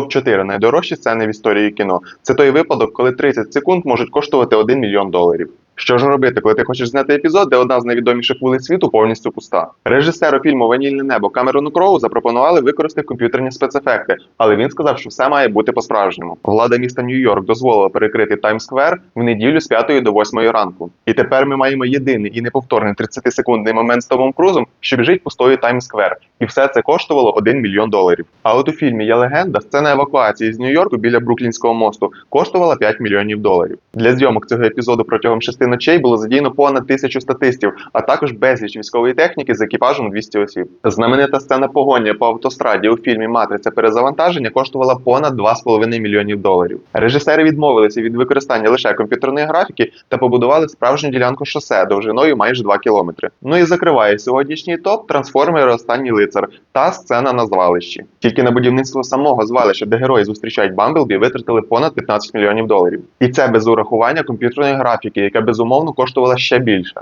Топ-4 найдорожчі сцени в історії кіно. Це той випадок, коли 30 секунд можуть коштувати 1 мільйон доларів. Що ж робити, коли ти хочеш зняти епізод, де одна з найвідоміших вулиць світу повністю пуста? Режисеру фільму Ванільне небо Камерону Кроу запропонували використати комп'ютерні спецефекти, але він сказав, що все має бути по-справжньому. Влада міста Нью-Йорк дозволила перекрити Таймс-сквер в неділю з 5 до 8 ранку. І тепер ми маємо єдиний і неповторний 30-секундний момент з Томом Крузом, що біжить пустою Таймс-сквер. І все це коштувало 1 мільйон доларів. А от у фільмі Я легенда сцена евакуації з Нью-Йорку біля Бруклінського мосту коштувала 5 мільйонів доларів. Для зйомок цього епізоду протягом шести ночей було задіяно понад тисячу статистів, а також безліч військової техніки з екіпажем 200 осіб. Знаменита сцена погоні по автостраді у фільмі Матриця перезавантаження коштувала понад 2,5 мільйонів доларів. Режисери відмовилися від використання лише комп'ютерної графіки та побудували справжню ділянку шосе довжиною майже 2 кілометри. Ну і закриває сьогоднішній топ трансформери Останній лицар та сцена на звалищі. Тільки на будівництво самого звалища, де герої зустрічають Бамблбі, витратили понад 15 мільйонів доларів. І це без урахування комп'ютерної графіки, яка безумовно коштувала ще більше.